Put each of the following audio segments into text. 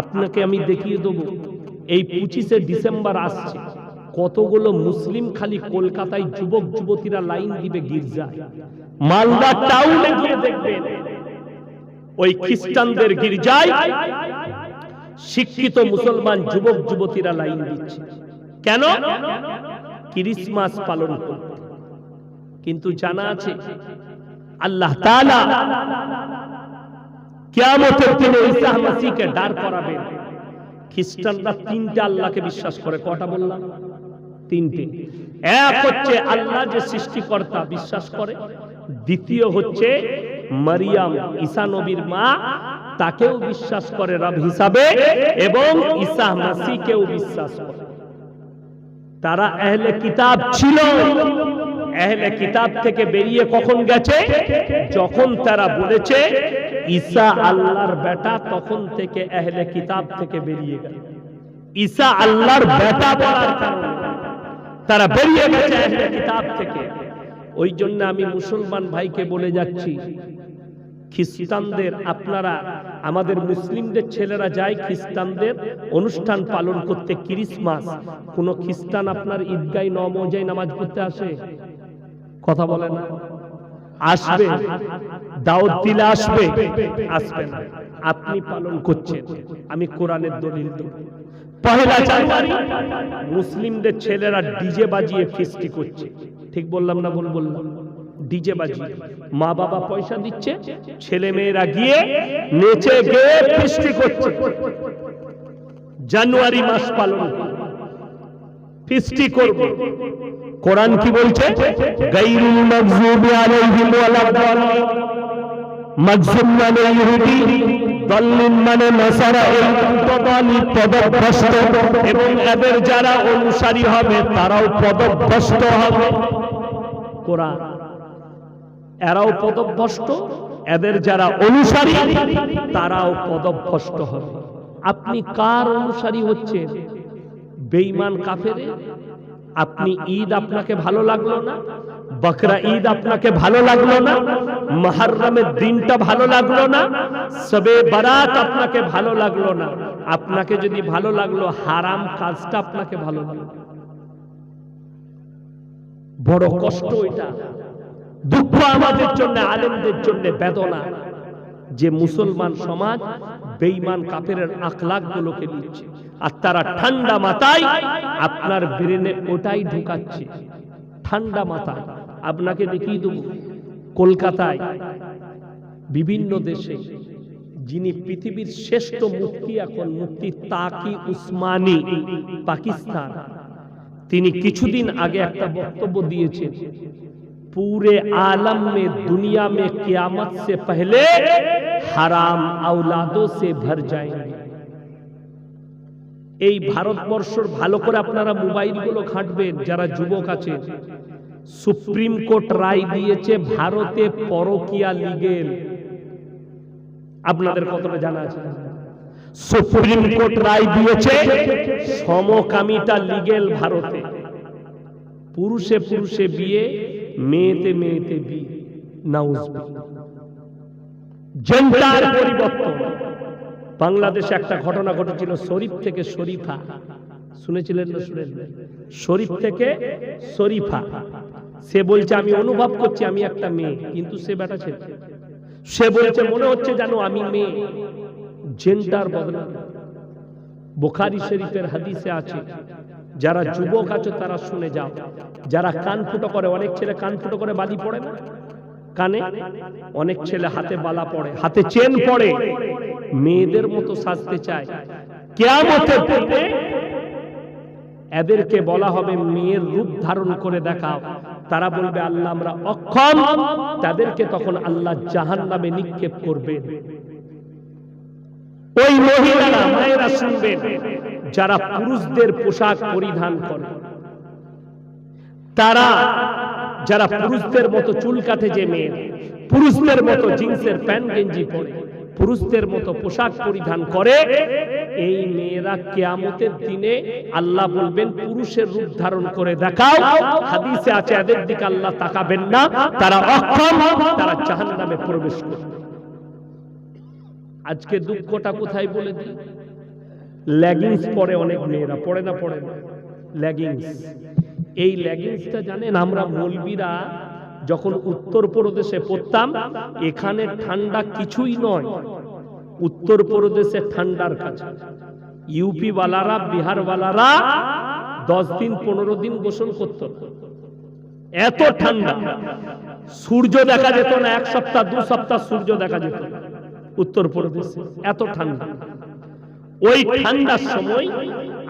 আপনাকে আমি দেখিয়ে দেবো, এই পঁচিশে ডিসেম্বর আসছে। কতগুলো মুসলিম খালি কলকাতায় যুবক, যুবতীরা লাইন দিবে গির্জায়। মালদা টাউনে গিয়ে দেখবেন ওই খ্রিস্টানদের গির্জায় শিক্ষিত মুসলমান যুবক, যুবতীরা লাইন দিচ্ছে। কেন? ক্রিসমাস পালন করতে। কিন্তু জানা আছে, আল্লাহ কিয়ামতের দিনে ঈসা মাসিহকে দাঁড় করাবেন খ্রিস্টানরা তিনটা আল্লাহকে বিশ্বাস করে। কটা বললাম? তিনটে। এক হচ্ছে আল্লাহ যে সৃষ্টিকর্তা বিশ্বাস করে। দ্বিতীয় হচ্ছে মারিয়াম, ঈসা নবীর মা, তাকেও বিশ্বাস করে রব হিসাবে এবং ঈসা মাসিকেও বিশ্বাস করে। তারা আহলে কিতাব ছিল। আহলে কিতাব থেকে বেরিয়ে কখন গেছে? যখন তারা বলেছে, ঈসা আল্লাহর বেটা তখন থেকে আহলে কিতাব থেকে বেরিয়ে গেল। ঈসা আল্লাহর বেটা বলার কারণে তারা বেরিয়ে গেছে আহলে কিতাব থেকে। ওই জন্য আমি মুসলমান ভাইকে বলে যাচ্ছি, খ্রিস্টানদের আপনারা, আমাদের মুসলিমদের ছেলেরা যায় খ্রিস্টানদের অনুষ্ঠান পালন করতে, ক্রিসমাস, কোন খ্রিস্টান আপনার ঈদগাই নমজাই নামাজ পড়তে আসে? কথা বলে না। আসবে। দাওয়াত দিলে আসবে। আসবে না। আপনি পালন করছেন। আমি কোরআনের দলিল দেব। পহেলা জানুয়ারি মুসলিমদের ছেলেরা ডিজে বাজিয়ে ফিস্টি করছে। ঠিক বললাম না বল বললাম? ডিজে বাজিয়ে। মা বাবা পয়সা দিচ্ছে। ছেলে মেয়েরা গিয়ে নেচে গিয়ে ফিস্টি করছে। জানুয়ারি মাস পালন ফিস্টি করবে। কোরআন কি বলছে? মানে মানে এবং এদের যারা অনুসারী হবে, তারাও হবে। এরাও পদভ্রষ্ট, এদের যারা অনুসারী, তারাও পদভ্রষ্ট হবে। আপনি কার অনুসারী হচ্ছেন? বেঈমান কাফেরে আপনি ঈদ আপনাকে ভালো লাগল না? বকরা ঈদ আপনাকে ভালো লাগল না? মহরমের দিনটা ভালো লাগল না? সবে বারাত আপনাকে ভালো লাগল না? আপনাকে যদি ভালো লাগল হারাম কাজটা আপনাকে ভালো লাগল। বড় কষ্ট এটা। দুঃখ আমাদের জন্য আলেমদের জন্য বেদনা। যে মুসলমান সমাজ বেঈমান কাফেরের আখলাক গুলোকে নিচ্ছে আর তারা ঠান্ডা মাথায় আপনার ব্রেনে ওটাই ঢুকাচ্ছে ঠান্ডা মাথায় আপনাকে দেখিয়ে দেব কলকাতায় বিভিন্ন দেশে যিনি পৃথিবীর শ্রেষ্ঠ মুক্তি এখন মুক্তি তাকি উসমানী পাকিস্তান তিনি কিছুদিন আগে একটা বক্তব্য দিয়েছেন पूरे आलम में दुनिया में कियामत से पहले হারাম আওলাদো সে ভর যায়গে এই ভারতবর্ষর ভালো করে আপনারা মোবাইলগুলো ঘাঁটবেন, যারা যুবক আছে সুপ্রিম কোর্ট রায় দিয়েছে, ভারতে পরকিয়া লিগেল। আপনাদের কতটা জানা আছে? সুপ্রিম কোর্ট রায় দিয়েছে, সমকামিতা লিগেল ভারতে। পুরুষে পুরুষে বিয়ে, মেয়েতে মেয়েতে বিয়ে। নাউজ জেন্ডার পরিবর্তন। বাংলাদেশে একটা ঘটনা ঘটেছিল শরীফ থেকে শরীফা। শুনেছিলেন না শুনেন শরীফ থেকে শরীফা। সে বলছে, আমি অনুভব করছি আমি একটা মেয়ে, কিন্তু সে বেটা ছেলে। সে বলছে, মনে হচ্ছে জানো আমি মেয়ে। জেন্ডার বদলা বোখারি শরীফের হাদিসে আছে, যারা যুবক আছে তারা শুনে যাও। যারা কান ফুটো করে, অনেক ছেলে কান ফুটো করে বালি পড়ে না? কানে অনেক ছেলে হাতে বালা পড়ে, হাতে চেন পড়ে, মেয়েদের মতো সাজতে চায়। কেয়ামতের এদেরকে বলা হবে মেয়ের রূপ ধারণ করে দেখাও। তারা বলবে, আল্লাহ আমরা অক্ষম। তাদেরকে তখন আল্লাহ জাহান নামে নিক্ষেপ করবেন ওই মহিলারা, মায়েরা শুনবেন যারা পুরুষদের পোশাক পরিধান করে। তারা যারা পুরুষদের মতো চুল কাটে যে মেয়ে, পুরুষদের মতো জিন্সের প্যান্ট গেঞ্জি পরে, পুরুষদের মতো পোশাক পরিধান করে, এই মেয়েরা কেয়ামতের দিনে আল্লাহ বলবেন, পুরুষের রূপ ধারণ করে দেখাও। হাদিসে আছে, এদের দিকে আল্লাহ তাকাবেন না। তারা অক্ষম, তারা জাহান্নামে প্রবেশ করবে। আজকে দুঃখটা কোথায় বলে দিই? লেগিংস পরে অনেক মেয়েরা, পড়ে না পড়ে না। লেগিংস। এই লেগিংসটা জানেন আমরা মৌলবীরা যখন উত্তরপ্রদেশে পড়তাম, এখানে ঠান্ডা কিছুই নয়। উত্তরপ্রদেশে ঠান্ডার কাছে। ইউপি বালারা, বিহার ওয়ালারা দশ দিন, পনেরো দিন গোসল করত। এত ঠান্ডা। সূর্য দেখা যেত না, এক সপ্তাহ, দু সপ্তাহ সূর্য দেখা যেত উত্তরপ্রদেশে এত ঠান্ডা। ওই ঠান্ডার সময়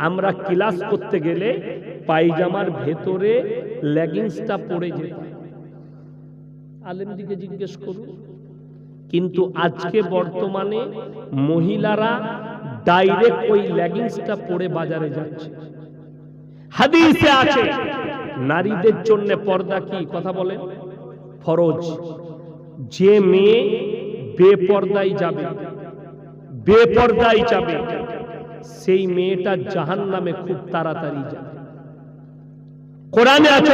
আমরা ক্লাস করতে গেলে পায়জামার ভেতরে লেগিংসটা পরে যেত। আলেমদিকে জিজ্ঞেস করুন, কিন্তু আজকে বর্তমানে মহিলারা ডাইরেক্ট ওই লেগিংসটা পরে বাজারে যাচ্ছে। হাদিসে আছে, নারীদের জন্য পর্দা কি? কথা বলেন। ফরজ। যে মেয়ে বেপর্দায় যাবে বেপর্দায় যাবে। সেই মেয়েটা জাহান নামে খুব তাড়াতাড়ি যাবে কোরআনে আছে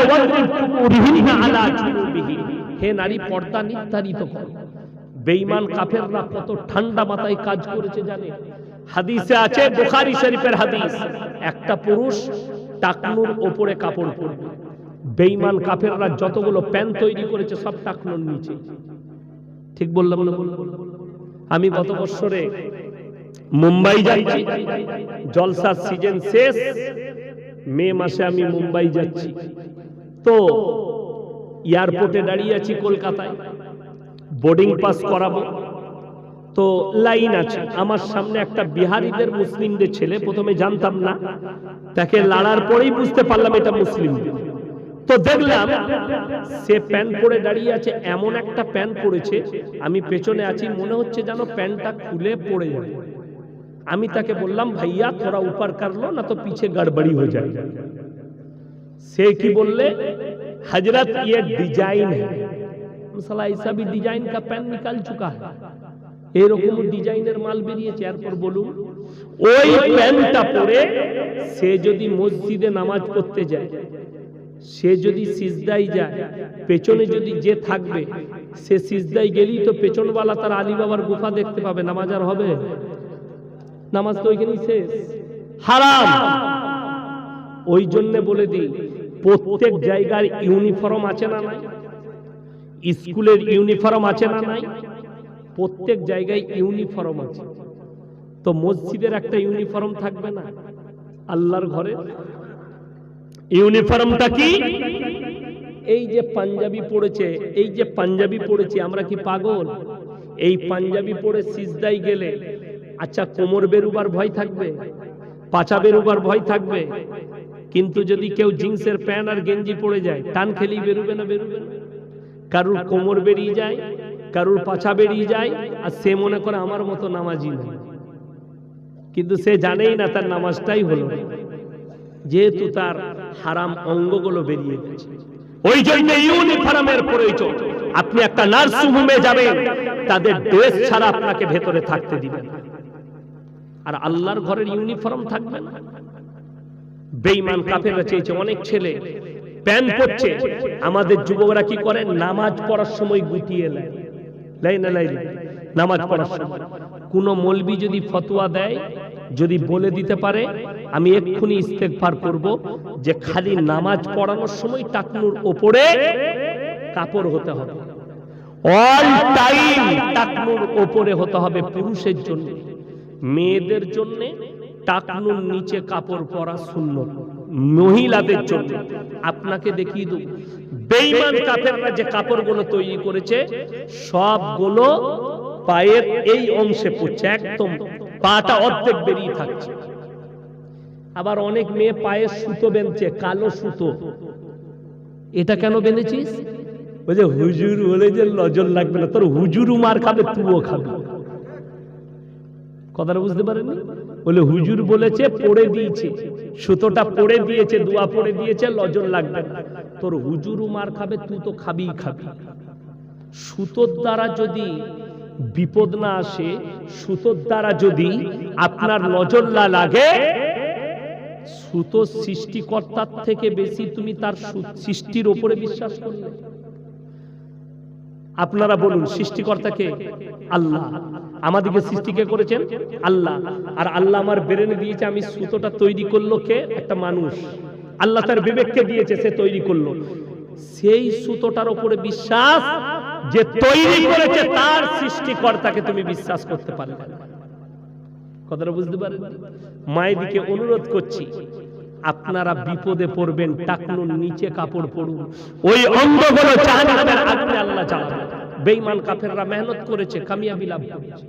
হে নারী পর্দা নির্ধারিত করো বেঈমান কাফেররা কত ঠান্ডা মাথায় কাজ করেছে জানে হাদিসে আছে বুখারী শরীফের হাদিস একটা পুরুষ টাকনুর ওপরে কাপড় পরবে বেঈমান কাফেররা যতগুলো প্যান তৈরি করেছে সব টাকনুর নিচে ঠিক বললাম না আমি গত বছরে মুম্বাই যাচ্ছি। জলসার সিজন শেষ। মে মাসে আমি মুম্বাই যাচ্ছি। তো এয়ারপোর্টে দাঁড়িয়ে আছি কলকাতায়। বোর্ডিং পাস করাবো। তো লাইন আছে। আমার সামনে একটা বিহারিদের মুসলিমদের ছেলে, প্রথমে জানতাম না। তাকে লাড়ার পরেই বুঝতে পারলাম এটা মুসলিম। তো দেখলাম সে প্যান্ট পরে দাঁড়িয়ে আছে, এমন একটা প্যান্ট পরেছে। আমি পেছনে আছি, মনে হচ্ছে যেন প্যান্টটা খুলে পড়ে যাবে। আমি তাকে বললাম ভাইয়া थोड़ा ऊपर कर लो ना तो पीछे गड़बड़ी हो जाएगी से की बोलले हजरत ये डिजाइन है সালা ऐसा भी डिजाइन का पेन निकाल चुका है এরকম ডিজাইনের মাল বেরিয়েছে এরপর বলুন ওই প্যান্টটা পরে সে যদি মসজিদে নামাজ পড়তে যায় সে যদি সিজদাই যায় পেছনে যদি যে থাকবে সে সিজদাই গেলেই তো পেছনওয়ালা তার আলী বাবার গুফা দেখতে পাবে নামাজ আর হবে নামাজ তো ওইখানেই শেষ। হারাম। ওই জন্য বলে দিই, প্রত্যেক জায়গার ইউনিফর্ম আছে না নাই? স্কুলের ইউনিফর্ম আছে না নাই? প্রত্যেক জায়গায় ইউনিফর্ম আছে। তো মসজিদের একটা ইউনিফর্ম থাকবে না? আল্লাহর ঘরে? ইউনিফর্মটা কি? এই যে পাঞ্জাবি পড়েছে, এই যে পাঞ্জাবি পড়েছি, আমরা কি পাগল? এই পাঞ্জাবি পরে সিজদাই গেলে আচ্ছা কোমর বেরুবার ভয় থাকবে পাচা বেরুবার ভয় থাকবে, কিন্তু যদি কেউ জিন্সের প্যান্ট আর গেঞ্জি পড়ে যায়, টান খেলেই বেরুবে না বেরুবে না? কারুর কোমর বেরিয়ে যায়, কারুর পাছা বেরিয়ে যায়, আর সে মনে করে আমার মতো নামাজি না। কিন্তু সে জানেই না তার নামাজটাই হলো যেহেতু তার হারাম অঙ্গগুলো বেরিয়ে গেছে। ওই জন্য ইউনিফর্মের প্রয়োজন। আপনি একটা নার্সিং হোমে যাবেন, তাদের ড্রেস ছাড়া আপনাকে ভেতরে থাকতে দিবেন। আর আল্লাহর ঘরের ইউনিফর্ম থাকবে না? বেঈমান কাফেররা চেয়েছে, অনেক ছেলে প্যান্ট পরছে। আমাদের যুবকরা কি করে? নামাজ পড়ার সময় গুটিয়ে নেয়। লাই না লাই নামাজ পড়ার সময়। কোন মলবি যদি ফতোয়া দেয়, যদি বলে দিতে পারে, আমি এক্ষুনি ইস্তেগফার করব যে খালি নামাজ পড়ানোর সময় টাকনুর ওপরে কাপড় হতে হবে। অল টাইম টাকনুর ওপরে হতে হবে পুরুষের জন্য। মেয়েদের জন্য টাকনুর নিচে কাপড় পরা শূন্য মহিলাদের জন্য। আপনাকে দেখিয়ে দেব। বেঈমান কাফেররা যে কাপড়গুলো তৈরি করেছে, সবগুলো পায়ের এই অংশে পড়ছে, একদম পাটা অর্ধেক বেরিয়ে থাকছে। আবার অনেক মেয়ে পায়ে সুতো বেঁধছে, কালো সুতো। এটা কেন বেঁধেছিস? ওই যে হুজুর বলে যে নজর লাগবে না, তোর হুজুরু মার খাবে, তুইও খাবে। কথাটা বুঝতে পারেননি? বলে হুজুর বলেছে, পড়ে দিয়েছে। সুতোটা পড়ে দিয়েছে, দোয়া পড়ে দিয়েছে লজর লাগবে তোর হুজুর মার খাবে, তুই তো খাবিই খাবি। সুতোর দ্বারা যদি বিপদ না আসে, সুতোর দ্বারা যদি আপনার নজর না লাগে সুতো সৃষ্টিকর্তার থেকে বেশি তুমি তার সৃষ্টির ওপরে বিশ্বাস করলে। আপনারা বলুন, সৃষ্টিকর্তাকে আল্লাহ। আমাদেরকে সৃষ্টি কে করেছেন? আল্লাহ। আর আল্লাহ আমার বেরেনে দিয়েছে, আমি সুতোটা তৈরি করল কে? একটা মানুষ। আল্লাহ তার বিবেককে দিয়েছে, সে তৈরি করল। সেই সুতোটার উপরে বিশ্বাস যে তৈরি করেছে, তার সৃষ্টিকর্তাকে তুমি বিশ্বাস করতে পারবে কথাটা বুঝতে পারেন মায়েদিকে অনুরোধ করছি আপনারা বিপদে পড়বেন টাকনুর নিচে কাপড় পরুন। ওই অন্ধগুলো জাহান্নামের আগুনে আল্লাহ জ্বালাবে বেঈমান কাফেররা মেহনত করেছে কামিয়াবি লাভ করেছে।